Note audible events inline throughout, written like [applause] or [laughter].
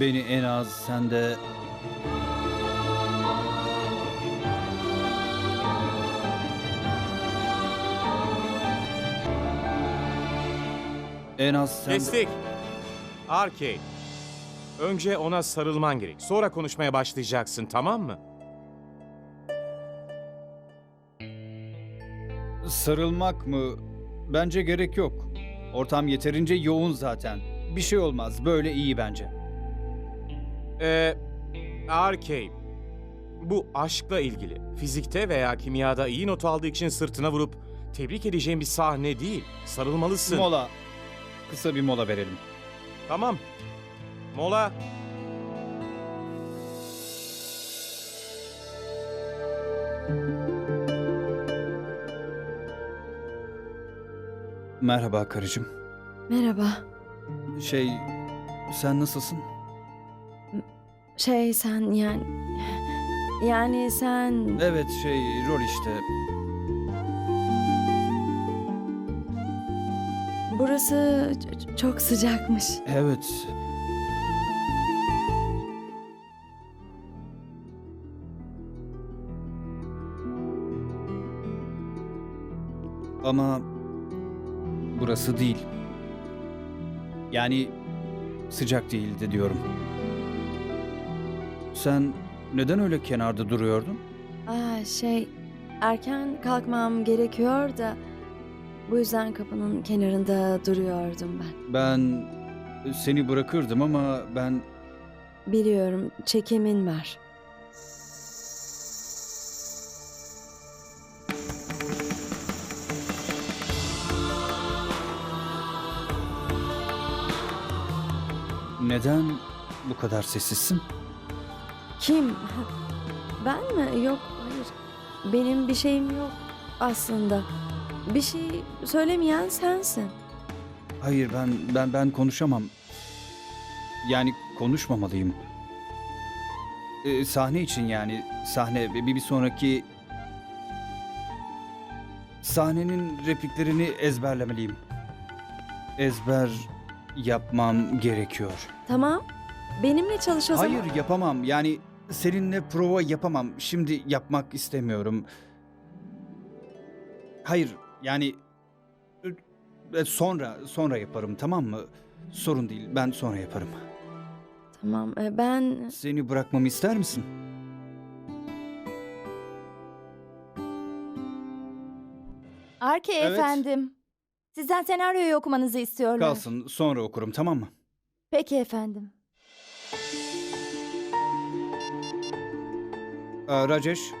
Beni en az sen de... En az sen de... Kestik. Arcade. Önce ona sarılman gerek. Sonra konuşmaya başlayacaksın tamam mı? Sarılmak mı? Bence gerek yok. Ortam yeterince yoğun zaten. Bir şey olmaz. Böyle iyi bence. Ee, Arcade. Bu aşkla ilgili. Fizikte veya kimyada iyi not aldığı için sırtına vurup tebrik edeceğin bir sahne değil. Sarılmalısın. Mola. Kısa bir mola verelim. Tamam. Mola. Merhaba karıcığım. Merhaba. Şey, sen nasılsın? Şey sen yani... Yani sen... Evet şey, rol işte. Burası ç- çok sıcakmış. Evet. Ama burası değil. Yani sıcak değildi diyorum. Sen neden öyle kenarda duruyordun? Aa şey... Erken kalkmam gerekiyor da... Bu yüzden kapının kenarında duruyordum ben. Ben seni bırakırdım ama ben Biliyorum çekimin var. neden bu kadar sessizsin? Kim? Ben mi? Yok hayır. Benim bir şeyim yok aslında. Bir şey söylemeyen sensin. Hayır ben ben ben konuşamam. Yani konuşmamalıyım. Ee, sahne için yani sahne bir, bir sonraki sahnenin repliklerini ezberlemeliyim. Ezber yapmam gerekiyor. Tamam. Benimle çalış o zaman. Hayır yapamam. Yani seninle prova yapamam. Şimdi yapmak istemiyorum. Hayır yani e, sonra sonra yaparım tamam mı? Sorun değil. Ben sonra yaparım. Tamam. e, Ben Seni bırakmamı ister misin? Arke Evet. efendim. Sizden senaryoyu okumanızı istiyorlar. Kalsın. Sonra okurum tamam mı? Peki efendim. Aa, Rajesh,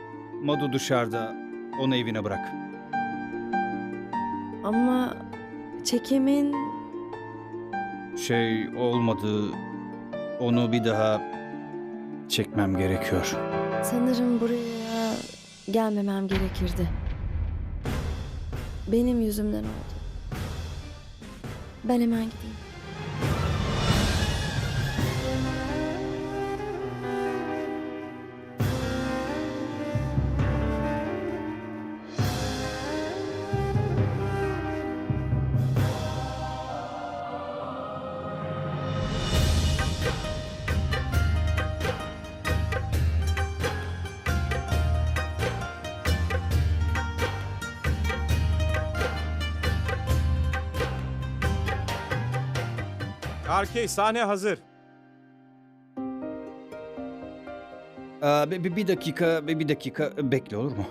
Madu dışarıda. Onu evine bırak. ama çekimin Şey olmadı. Onu bir daha çekmem gerekiyor. sanırım buraya gelmemem gerekirdi. Benim yüzümden oldu. Ben hemen gideyim. Arcade sahne hazır. Aa, bir, bir- bir dakika, bir, bir dakika bekle olur mu?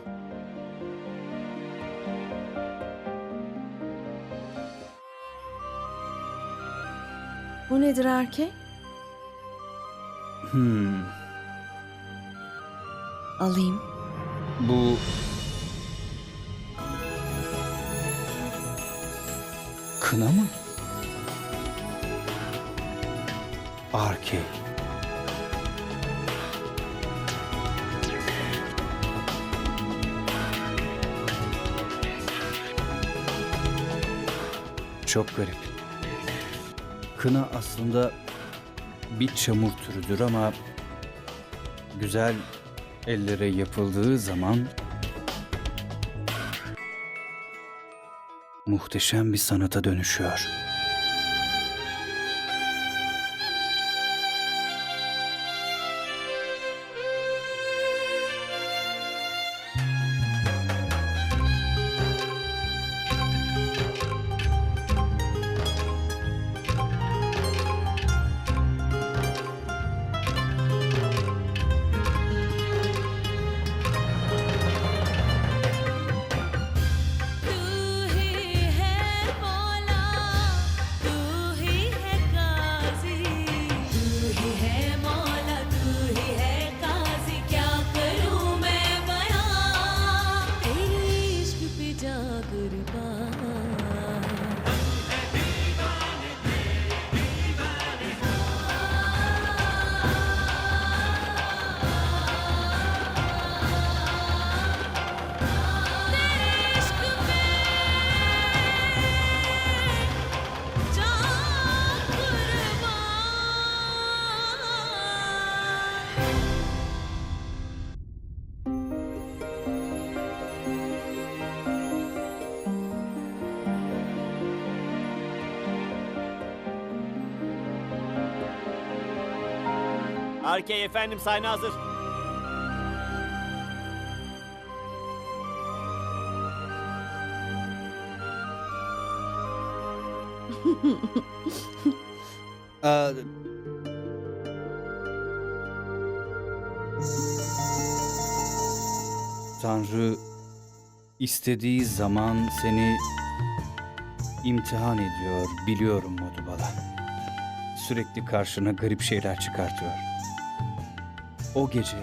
Bu nedir erkek? Hmm, Alayım. bu... Kına mı? Arcade. Çok garip. Kına aslında bir çamur türüdür ama güzel ellere yapıldığı zaman muhteşem bir sanata dönüşüyor. Arkey efendim sahne hazır. Aa, Tanrı istediği zaman seni imtihan ediyor biliyorum Modubala. Sürekli karşına garip şeyler çıkartıyor. O gece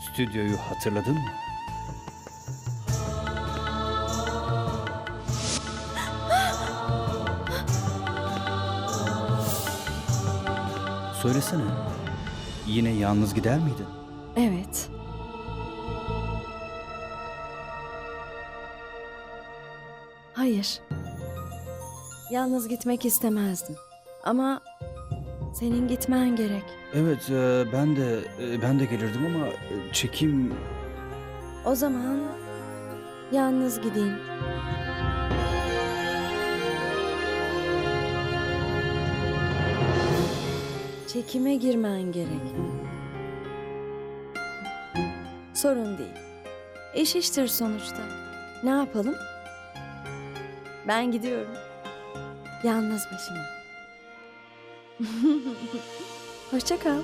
stüdyoyu hatırladın mı? Söylesene. Yine yalnız gider miydin? Evet. Hayır. Yalnız gitmek istemezdim. Ama senin gitmen gerek. Evet, e, ben de e, ben de gelirdim ama e, çekim O zaman yalnız gideyim. Çekime girmen gerek. Sorun değil. İş iştir sonuçta. Ne yapalım? Ben gidiyorum. Yalnız başıma. [laughs] Hoşça kal.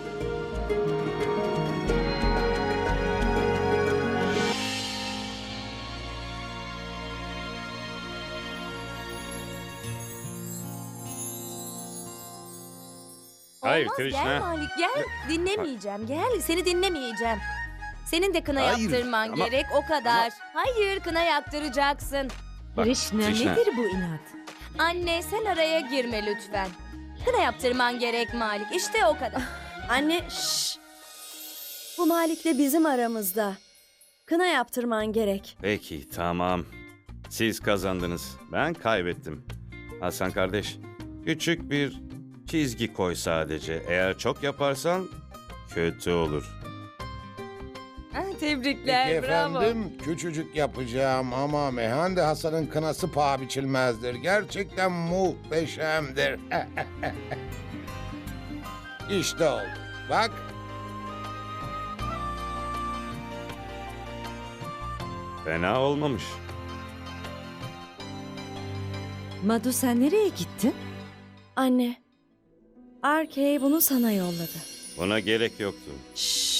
Hayır Olmaz, Krishna. Gel Malik gel. Dinlemeyeceğim. Gel seni dinlemeyeceğim. Senin de kına Hayır, yaptırman ama- gerek o kadar. Hayır kına yaptıracaksın. Bak, Krishna, Krishna. nedir bu inat? Anne sen araya girme lütfen. Kına yaptırman gerek Malik. İşte o kadar. Anne şşş. Bu Malik'le bizim aramızda. Kına yaptırman gerek. Peki tamam. Siz kazandınız. Ben kaybettim. Hasan kardeş, küçük bir çizgi koy sadece. Eğer çok yaparsan kötü olur. Tebrikler Peki bravo. efendim küçücük yapacağım ama Mehandi Hasan'ın kınası paha biçilmezdir. Gerçekten muhteşemdir. [laughs] işte oldu. Bak Fena olmamış. Madu sen nereye gittin? Anne. Arkey bunu sana yolladı. Buna gerek yoktu. Şşş.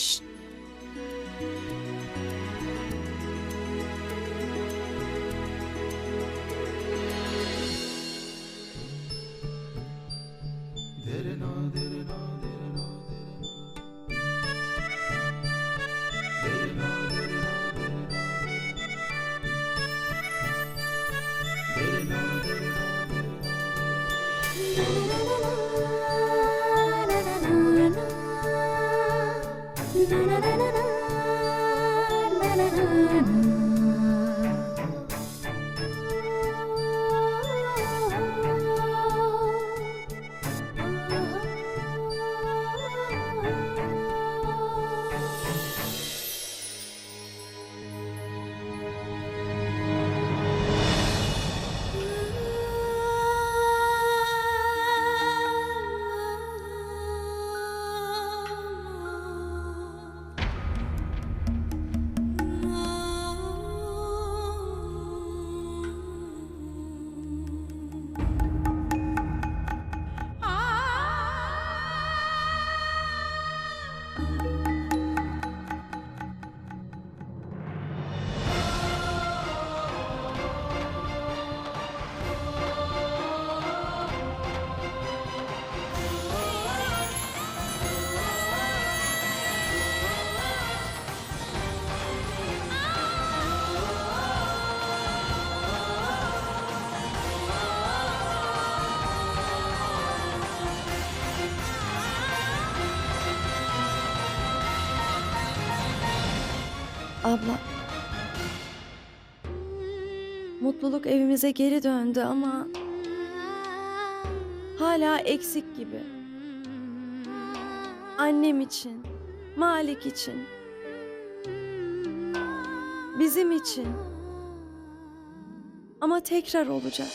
Abla. Mutluluk evimize geri döndü ama hala eksik gibi. Annem için, Malik için, bizim için. Ama tekrar olacak.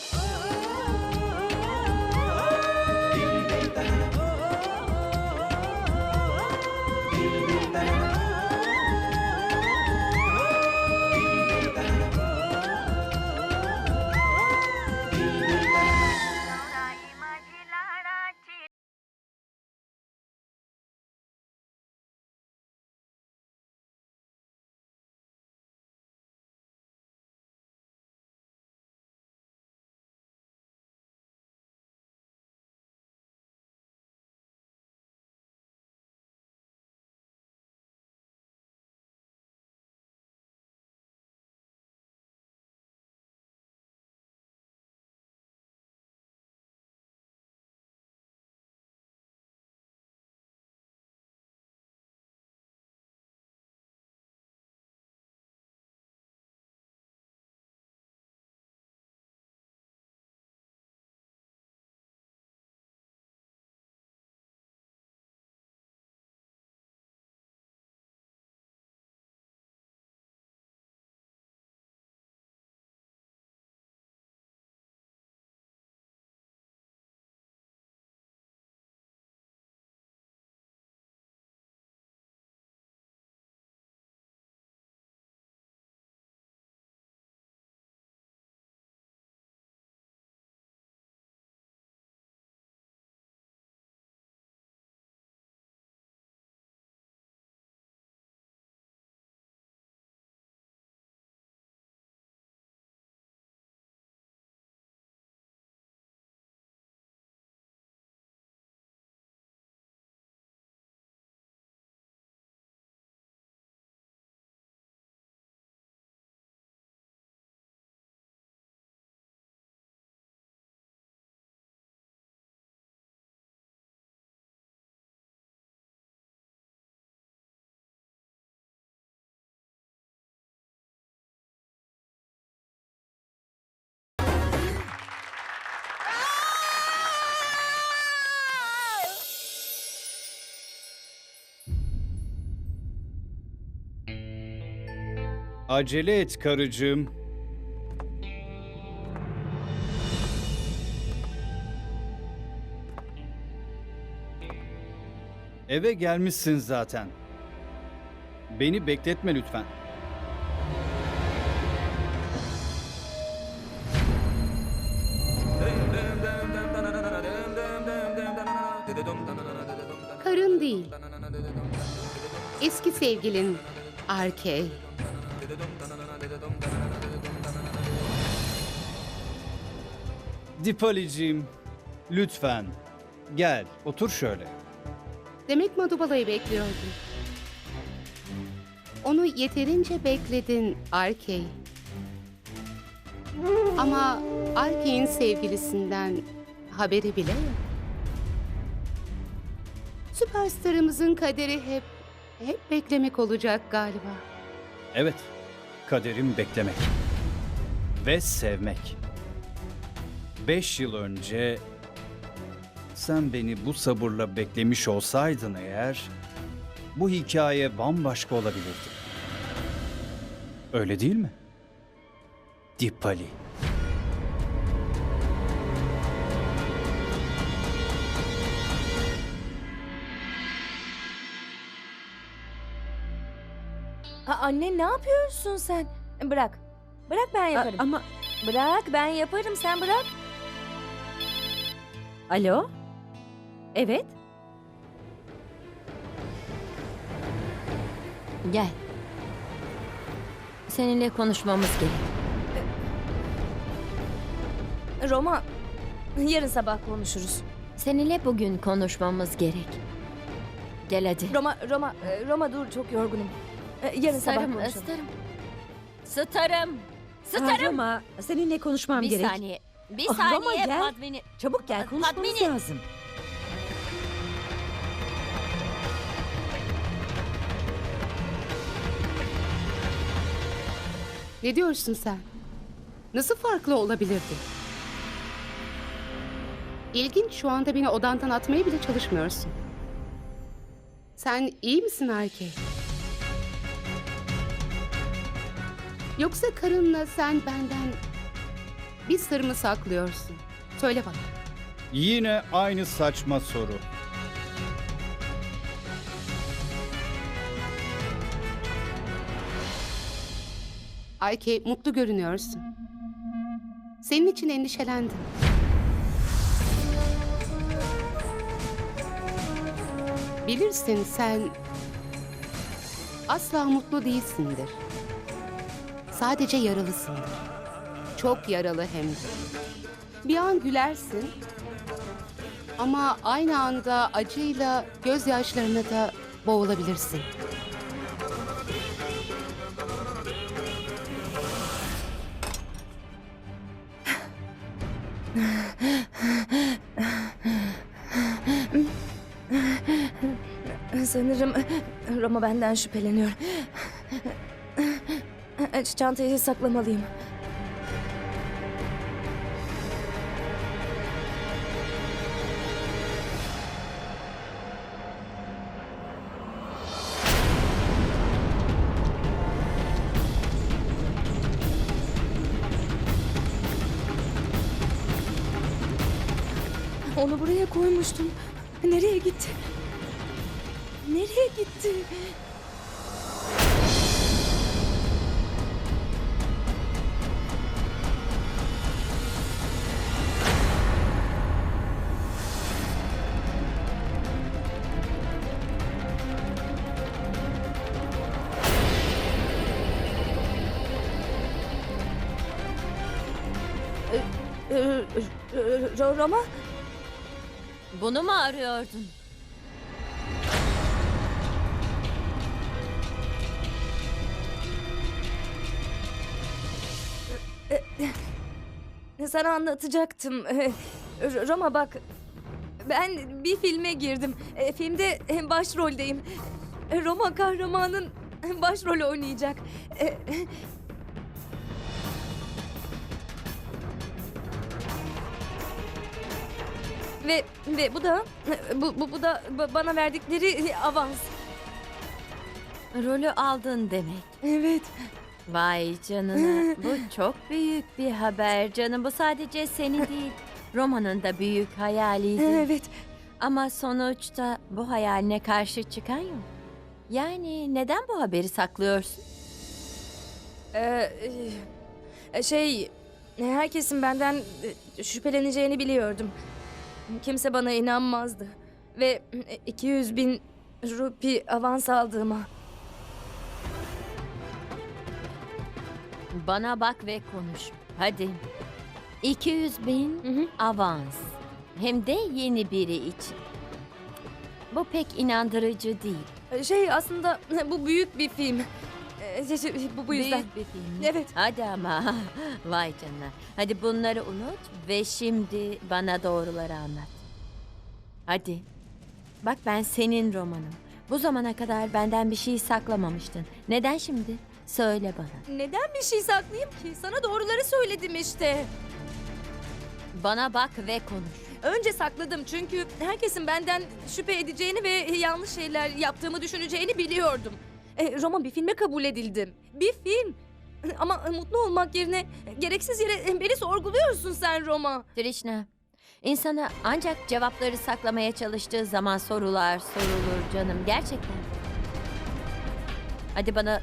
Acele et karıcığım. Eve gelmişsin zaten. Beni bekletme lütfen. Karın değil. Eski sevgilin Arkey. Dipali'ciğim, lütfen. Gel, otur şöyle. Demek Madubala'yı bekliyordun. Onu yeterince bekledin Arkey. Ama Arkey'in sevgilisinden haberi bile yok. Süperstarımızın kaderi hep hep beklemek olacak galiba. Evet, kaderim beklemek. Ve sevmek. Beş yıl önce sen beni bu sabırla beklemiş olsaydın eğer, bu hikaye bambaşka olabilirdi. Öyle değil mi? Dipali. Anne ne yapıyorsun sen? Bırak. Bırak ben A- yaparım. ama Bırak ben yaparım sen bırak. alo? Evet. Gel. Seninle konuşmamız gerek. Roma, yarın sabah konuşuruz. Seninle bugün konuşmamız gerek. Gel hadi. Roma, Roma, e, Roma dur çok yorgunum. E, Yarın sabah konuşalım. Istarım. Starım. Ha, Roma, seninle konuşmam Bir gerek. saniye. Bir Ah, Roma, saniye gel. Padmini. Çabuk gel, konuşmamız Padmini. lazım. Ne diyorsun sen? Nasıl farklı olabilirdi? İlginç şu anda beni odandan atmaya bile çalışmıyorsun. Sen iyi misin Arkey? Yoksa karınla sen benden bir sır mı saklıyorsun? Söyle bana. Yine aynı saçma soru. Ayke mutlu görünüyorsun. Senin için endişelendim. Bilirsin sen asla mutlu değilsindir. Sadece yaralısındır. Çok yaralı hem de. Bir an gülersin ama aynı anda acıyla gözyaşlarına da boğulabilirsin. Sanırım Roma benden şüpheleniyor. Çantayı saklamalıyım. Onu buraya koymuştum. Nereye gitti? Nereye gitti? Roma? Bunu mu arıyordun? Sana anlatacaktım. Ee, Roma bak. Ben bir filme girdim. Ee, Filmde başroldeyim. Ee, Roma kahramanın başrolü oynayacak. Ve ve bu da bu bu, bu da ba- bana verdikleri avans. Rolü aldın demek. Evet. Vay canına. Bu [laughs] çok büyük bir haber canım. Bu sadece seni değil. Roma'nın da büyük hayaliydi. Evet. Ama sonuçta bu hayaline karşı çıkan yok. Yani neden bu haberi saklıyorsun? Ee, e, şey, herkesin benden e, şüpheleneceğini biliyordum. Kimse bana inanmazdı. Ve e, 200 bin rupi avans aldığıma. Bana bak ve konuş. Hadi. 200 bin Hı hı. avans. Hem de yeni biri için. Bu pek inandırıcı değil. Şey aslında bu büyük bir film. Ee, Bu bu yüzden. Büyük bir film. Evet. Hadi ama. [laughs] Vay canına. Hadi bunları unut ve şimdi bana doğruları anlat. Hadi. Bak ben senin romanım. Bu zamana kadar benden bir şey saklamamıştın. Neden şimdi? Söyle bana. Neden bir şey saklayayım ki? Sana doğruları söyledim işte. Bana bak ve konuş. Önce sakladım çünkü herkesin benden şüphe edeceğini ve yanlış şeyler yaptığımı düşüneceğini biliyordum. E, Roma bir filme kabul edildim. Bir film. [laughs] Ama mutlu olmak yerine gereksiz yere beni sorguluyorsun sen Roma. Trishna, insana ancak cevapları saklamaya çalıştığı zaman sorular sorulur canım. Gerçekten. Hadi bana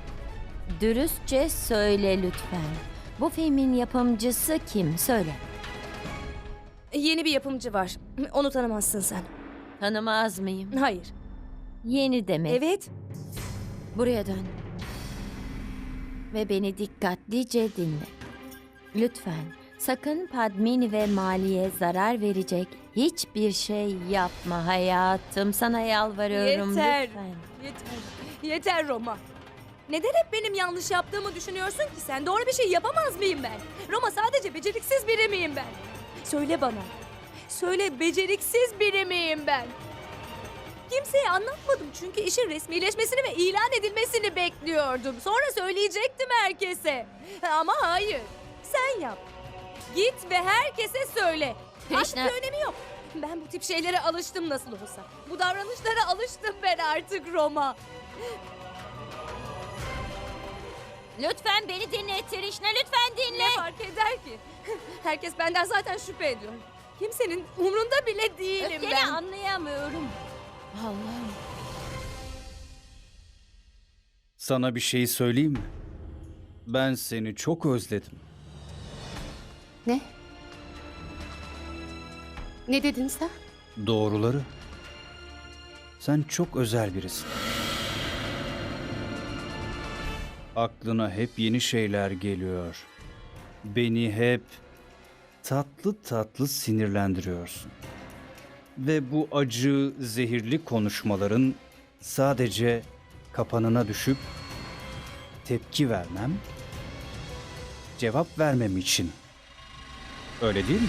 dürüstçe söyle lütfen. Bu filmin yapımcısı kim? Söyle. Yeni bir yapımcı var. Onu tanımazsın sen. Tanımaz mıyım? Hayır. Yeni demek. Evet. Buraya dön. Ve beni dikkatlice dinle. Lütfen sakın Padmini ve Mali'ye zarar verecek hiçbir şey yapma hayatım. Sana yalvarıyorum Yeter. lütfen. Yeter. Yeter Roma. Neden hep benim yanlış yaptığımı düşünüyorsun ki sen? Doğru bir şey yapamaz mıyım ben? Roma sadece beceriksiz biri miyim ben? Söyle bana. Söyle beceriksiz biri miyim ben? Kimseye anlatmadım çünkü işin resmileşmesini ve ilan edilmesini bekliyordum. Sonra söyleyecektim herkese. Ama hayır. Sen yap. Git ve herkese söyle. Artık Krishna- bir önemi yok. Ben bu tip şeylere alıştım nasıl olsa. Bu davranışlara alıştım ben artık Roma. Lütfen beni dinle Trishna lütfen dinle. Ne fark eder ki? Herkes benden zaten şüphe ediyor. Kimsenin umrunda bile değilim Öfkeni ben. anlayamıyorum. Allah'ım. Sana bir şey söyleyeyim mi? Ben seni çok özledim. Ne? Ne dedin sen? Doğruları. Sen çok özel birisin. Aklına hep yeni şeyler geliyor. Beni hep tatlı tatlı sinirlendiriyorsun. Ve bu acı, zehirli konuşmaların sadece kapanına düşüp tepki vermem, cevap vermem için. Öyle değil mi?